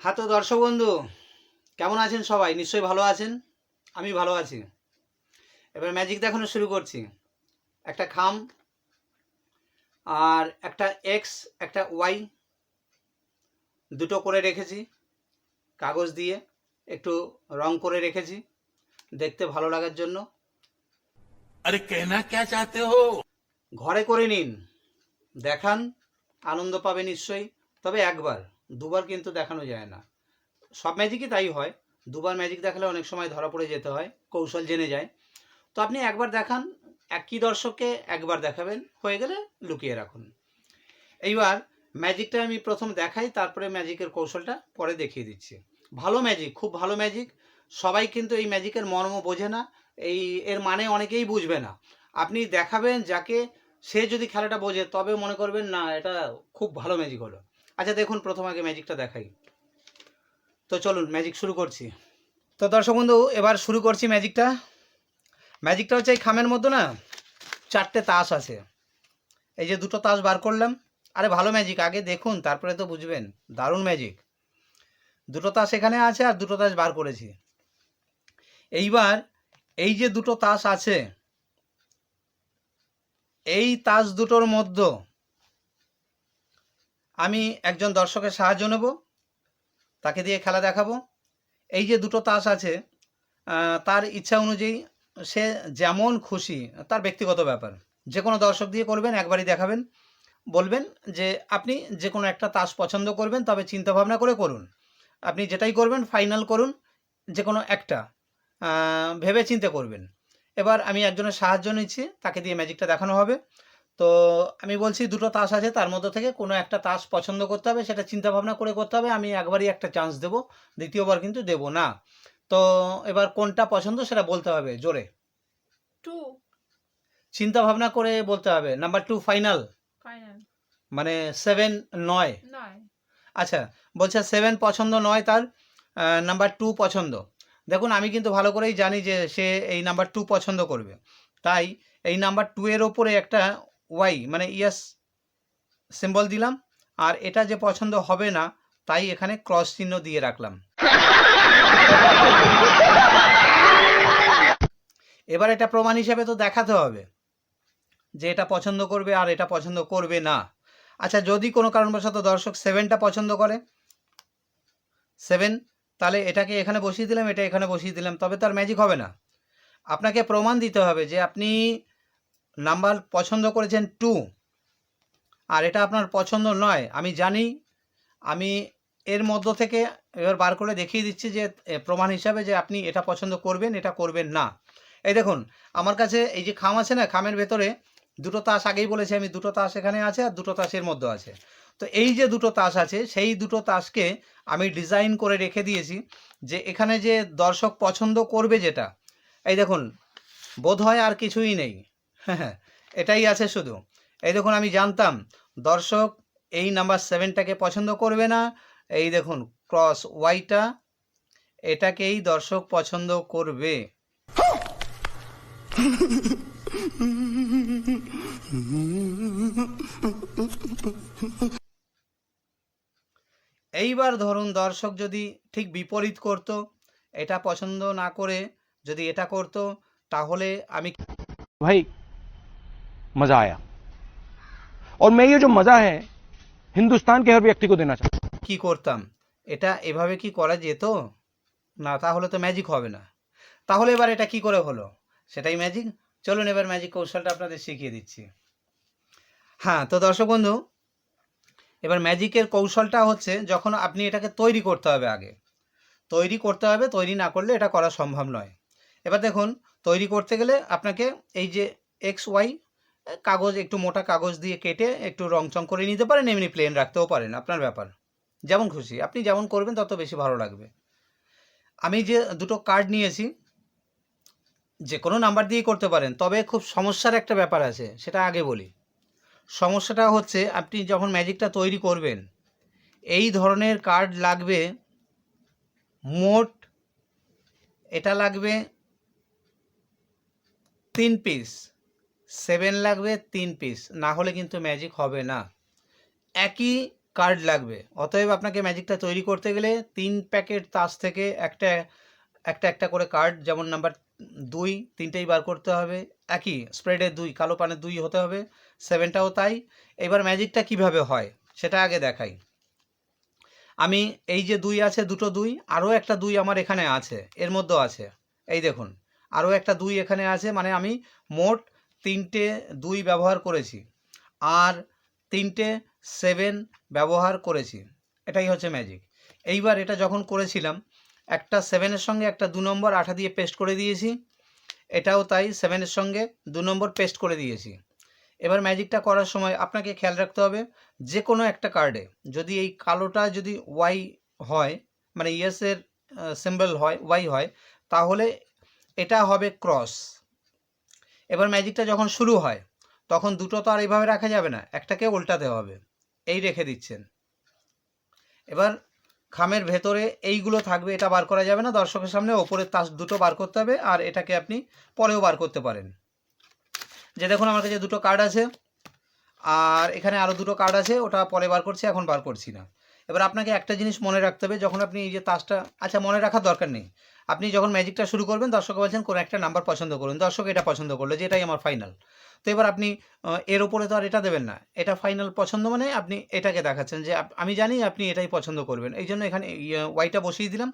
হ্যাঁ তো দর্শক বন্ধু কেমন আছেন সবাই? নিশ্চয়ই ভালো আছেন? আমি ভালো আছি। এবার ম্যাজিক দেখানো শুরু করছি। একটা খাম আর একটা এক্স একটা ওয়াই দুটো করে রেখেছি। কাগজ দিয়ে একটু রং করে রেখেছি দেখতে ভালো লাগার জন্য। আরে কেনা কে চাতে হো? ঘরে করে নিন। দেখান আনন্দ পাবে নিশ্চয়ই তবে একবার। দুবার কিন্তু দেখানো যায় না। সব ম্যাজিকই তাই হয়। দুবার ম্যাজিক দেখালে অনেক সময় ধরা পড়ে যেতে হয়, কৌশল জেনে যায়। তো আপনি একবার দেখান, একই দর্শককে একবার দেখাবেন, হয়ে গেলে লুকিয়ে রাখুন। এইবার ম্যাজিকটা আমি প্রথম দেখাই, তারপরে ম্যাজিকের কৌশলটা পরে দেখিয়ে দিচ্ছি। ভালো ম্যাজিক খুব ভালো ম্যাজিক সবাই কিন্তু এই ম্যাজিকের মর্ম বোঝে না। এই, এর মানে অনেকেই বুঝবে না। আপনি দেখাবেন, যাকে সে যদি খেলাটা বোঝে, তবে মনে করবেন, না, এটা খুব ভালো ম্যাজিক হলো। আচ্ছা দেখুন, প্রথম আগে ম্যাজিকটা দেখাই। তো চলুন ম্যাজিক শুরু করছি। তো দর্শক বন্ধু, এবার শুরু করছি ম্যাজিকটা ম্যাজিকটা হচ্ছে এই খামের মধ্যে না, চারটে তাস আছে। এই যে দুটো তাস বার করলাম। আরে, ভালো ম্যাজিক আগে দেখুন, তারপরে তো বুঝবেন। দারুণ ম্যাজিক দুটো তাস এখানে আছে আর দুটো তাস বার করেছি। এইবার এই যে দুটো তাস আছে, এই তাস দুটোর মধ্যে আমি একজন দর্শকের সাহায্য নেব, তাকে দিয়ে খেলা দেখাবো। এই যে দুটো তাস আছে তার ইচ্ছা অনুযায়ী সে যেমন খুশি, তার ব্যক্তিগত ব্যাপার। যে কোনো দর্শক দিয়ে করবেন, একবারই দেখাবেন। বলবেন যে, আপনি যে কোনো একটা তাস পছন্দ করবেন, তবে চিন্তা ভাবনা করে করুন। আপনি যেটাই করবেন, ফাইনাল করুন যে কোনো একটা। ভেবে চিন্তে করবেন। এবার আমি একজনের সাহায্য নিচ্ছি, তাকে দিয়ে ম্যাজিকটা দেখানো হবে। তো আমি বলছি দুটো তাস আছে তার মধ্যে থেকে কোনো একটা তাস পছন্দ করতে হবে সেটা চিন্তা ভাবনা করে করতে হবে আমি একবারই একটা চান্স দেব দ্বিতীয়বার কিন্তু দেব না। তো এবার কোনটা পছন্দ সেটা বলতে হবে জোরে। টু চিন্তা ভাবনা করে বলতে হবে নাম্বার টু ফাইনাল মানে সেভেন নয়। আচ্ছা বলছে সেভেন পছন্দ নয় তার নাম্বার টু পছন্দ। দেখুন আমি কিন্তু ভালো করেই জানি যে সে এই নাম্বার টু পছন্দ করবে। তাই এই নাম্বার টু এর ওপরে একটা ওয়াই মানে ইয়াস সিম্বল দিলাম, আর এটা যে পছন্দ হবে না, তাই এখানে ক্রস চিহ্ন দিয়ে রাখলাম। এবার এটা প্রমাণ হিসেবে তো দেখাতে হবে যে এটা পছন্দ করবে আর এটা পছন্দ করবে না। আচ্ছা যদি কোনো কারণবশত দর্শক সেভেনটা পছন্দ করে সেভেন তাহলে এটাকে এখানে বসিয়ে দিলাম, এটা এখানে বসিয়ে দিলাম, তবে তার ম্যাজিক হবে না। আপনাকে প্রমাণ দিতে হবে যে আপনি নাম্বার পছন্দ করেছেন টু। আর এটা আপনার পছন্দ নয়, আমি জানি। আমি এর মধ্য থেকে এবার বার করে দেখিয়ে দিচ্ছি যে প্রমাণ হিসাবে যে আপনি এটা পছন্দ করবেন, এটা করবেন না। এই দেখুন, আমার কাছে এই যে খাম আছে না, খামের ভেতরে দুটো তাস আগেই বলেছি আমি, দুটো তাস এখানে আছে আর দুটো তাসের মধ্যে আছে। তো এই যে দুটো তাস আছে, সেই দুটো তাসকে আমি ডিজাইন করে রেখে দিয়েছি যে, এখানে যে দর্শক পছন্দ করবে যেটা, এই দেখুন বোধ হয় আর কিছুই নেই। হ্যাঁ এটাই আছে শুধু। এই দেখুন, আমি জানতাম, দর্শক এই নাম্বার সেভেনটাকে পছন্দ করবে না। এই দেখুন ক্রস ওয়াইটা এটাকেই দর্শক পছন্দ করবে। এইবার ধরুন, দর্শক যদি ঠিক বিপরীত করত, এটা পছন্দ না করে যদি এটা করত, তাহলে আমি भाई मजा आया और मैं ये जो मजा है हिंदुस्तान के हर व्यक्ति को देना चाहता हूं কি করতাম এটা এভাবে কি করা যেত না তাহলে তো ম্যাজিক হবে না তাহলে এবার এটা কি করে হলো সেটাই ম্যাজিক চলুন এবার ম্যাজিক কৌশলটা আপনাদের শিখিয়ে দিচ্ছি হ্যাঁ তো দর্শক বন্ধু এবার ম্যাজিকের কৌশলটা হচ্ছে যখন আপনি এটাকে তৈরি করতে হবে আগে তৈরি করতে হবে তৈরি না করলে এটা করা সম্ভব নয় এবার দেখুন তৈরি করতে গেলে আপনাকে এই যে এক্স ওয়াই কাগজ, একটু মোটা কাগজ দিয়ে কেটে একটু রং চং করে নিতে পারেন, এমনি প্লেন রাখতেও পারেন, আপনার ব্যাপার। যেমন খুশি, আপনি যেমন করবেন, তত বেশি ভালো লাগবে। আমি যে দুটো কার্ড নিয়েছি যে কোনো নাম্বার দিয়েই করতে পারেন, তবে খুব সমস্যার একটা ব্যাপার আছে, সেটা আগে বলি। সমস্যাটা হচ্ছে, আপনি যখন ম্যাজিকটা তৈরি করবেন, এই ধরনের কার্ড লাগবে, মোট এটা লাগবে তিন পিস সেভেন লাগবে, তিন পিস না হলে কিন্তু ম্যাজিক হবে না। একই কার্ড লাগবে। অতএব আপনাকে ম্যাজিকটা তৈরি করতে গেলে তিন প্যাকেট তাস থেকে একটা একটা একটা করে কার্ড যেমন নাম্বার দুই, তিনটেই বার করতে হবে। একই স্প্রেডের দুই, কালো পানের দুই হতে হবে। সেভেনটাও তাই। এবার ম্যাজিকটা কীভাবে হয়, সেটা আগে দেখাই। আমি এই যে দুই আছে, দুটো দুই, আরও একটা দুই আমার এখানে আছে, এর মধ্যেও আছে। এই দেখুন, আরও একটা দুই এখানে আছে মানে আমি মোট তিনটে দুই ব্যবহার করেছি আর তিনটে সেভেন ব্যবহার করেছি। এটাই হচ্ছে ম্যাজিক এইবার এটা যখন করেছিলাম, একটা সেভেনের সঙ্গে একটা দু নম্বর আঠা দিয়ে পেস্ট করে দিয়েছি, এটাও তাই সেভেনের সঙ্গে দু নম্বর পেস্ট করে দিয়েছি। এবার ম্যাজিকটা করার সময় আপনাকে খেয়াল রাখতে হবে যে কোনো একটা কার্ডে যদি এই কালোটা যদি ওয়াই হয় মানে ইয়েসের সিম্বল হয় ওয়াই হয়, তাহলে এটা হবে ক্রস এবার ম্যাজিকটা যখন শুরু হয়, তখন দুটো তো আর এইভাবে রাখা যাবে না, একটাকে উল্টাতে হবে। এই রেখে দিচ্ছেন। এবার খামের ভেতরে এইগুলো থাকবে, এটা বার করা যাবে না, দর্শকের সামনে ওপরে তাস দুটো বার করতে হবে, আর এটাকে আপনি পরেও বার করতে পারেন। যে দেখুন, আমার কাছে দুটো কার্ড আছে, আর এখানে আরও দুটো কার্ড আছে, ওটা পরে বার করছি, এখন বার করছি না। এবার আপনাকে একটা জিনিস মনে রাখতে হবে, যখন আপনি এই যে তাসটা আচ্ছা মনে রাখার দরকার নেই। আপনি যখন ম্যাজিকটা শুরু করবেন দর্শক বলছেন, কোনো একটা নাম্বার পছন্দ করুন। দর্শক এটা পছন্দ করল যে এটাই আমার ফাইনাল তো এবার আপনি এর ওপরে তো আর এটা দেবেন না। এটা ফাইনাল পছন্দ মানে আপনি এটাকে দেখাচ্ছেন যে আমি জানি আপনি এটাই পছন্দ করবেন। এই জন্য এখানে ওয়াইটা বসিয়ে দিলাম।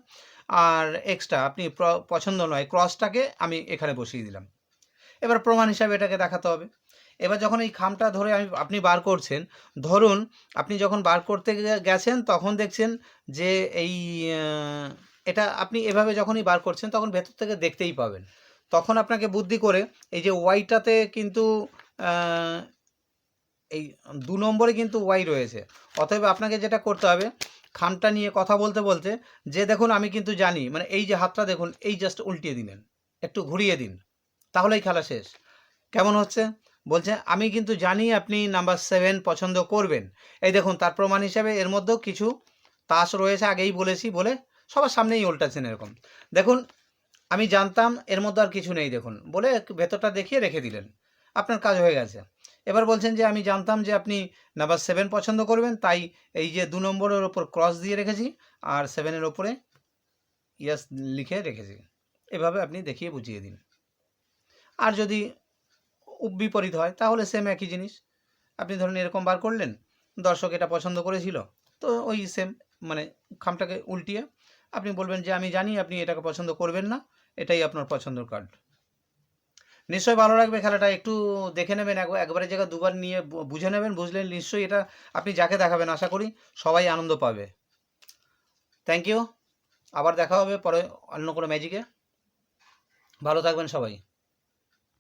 আর এক্সট্রা আপনি পছন্দ নয় ক্রসটাকে আমি এখানে বসিয়ে দিলাম। এবার প্রমাণ হিসাবে এটাকে দেখাতে হবে। এবার যখন এই খামটা ধরে আমি, আপনি বার করছেন, ধরুন আপনি যখন বার করতে গেছেন, তখন দেখছেন যে এই এটা আপনি এভাবে যখনই বার করছেন, তখন ভেতর থেকে দেখতেই পাবেন। তখন আপনাকে বুদ্ধি করে এই যে ওয়াইটাতে কিন্তু এই দু নম্বরে কিন্তু ওয়াই রয়েছে। অতএব আপনাকে যেটা করতে হবে, খামটা নিয়ে কথা বলতে বলতে, যে দেখুন আমি কিন্তু জানি মানে এই যে হাতটা দেখুন, এই জাস্ট উল্টিয়ে দিলেন। একটু ঘুরিয়ে দিন, তাহলেই খেলা শেষ। কেমন হচ্ছে? বলছে, আমি কিন্তু জানি আপনি নাম্বার সেভেন পছন্দ করবেন। এই দেখুন, তার প্রমাণ হিসাবে এর মধ্যেও কিছু তাস রয়েছে, আগেই বলেছি, বলে সবার সামনেই উল্টাচ্ছেন এরকম। দেখুন, আমি জানতাম এর মধ্যে আর কিছু নেই, দেখুন। বলে ভেতরটা দেখিয়ে রেখে দিলেন। আপনার কাজ হয়ে গেছে। এবার বলছেন যে, আমি জানতাম যে আপনি নাম্বার সেভেন পছন্দ করবেন, তাই এই যে দু নম্বরের ওপর ক্রস দিয়ে রেখেছি আর সেভেনের ওপরে ইয়াস লিখে রেখেছি। এভাবে আপনি দেখিয়ে বুঝিয়ে দিন। আর যদি বিপরীত হয়, তাহলে সেম একই জিনিস। আপনি ধরুন এরকম বার করলেন, দর্শক এটা পছন্দ করেছিল, তো ওই সেম মানে খামটাকে উল্টিয়ে আপনি বলবেন যে আমি জানি আপনি এটাকে পছন্দ করবেন না, এটাই আপনার পছন্দের কার্ড নিশ্চয়ই ভালো লাগবে খেলাটা, একটু দেখে নেবেন, একবার একবারের জায়গায় দুবার নিয়ে বুঝে নেবেন, বুঝলে নিশ্চয়ই এটা আপনি যাকে দেখাবেন, আশা করি সবাই আনন্দ পাবে। থ্যাংক ইউ আবার দেখা হবে পরে অন্য কোনো ম্যাজিকে ভালো থাকবেন সবাই।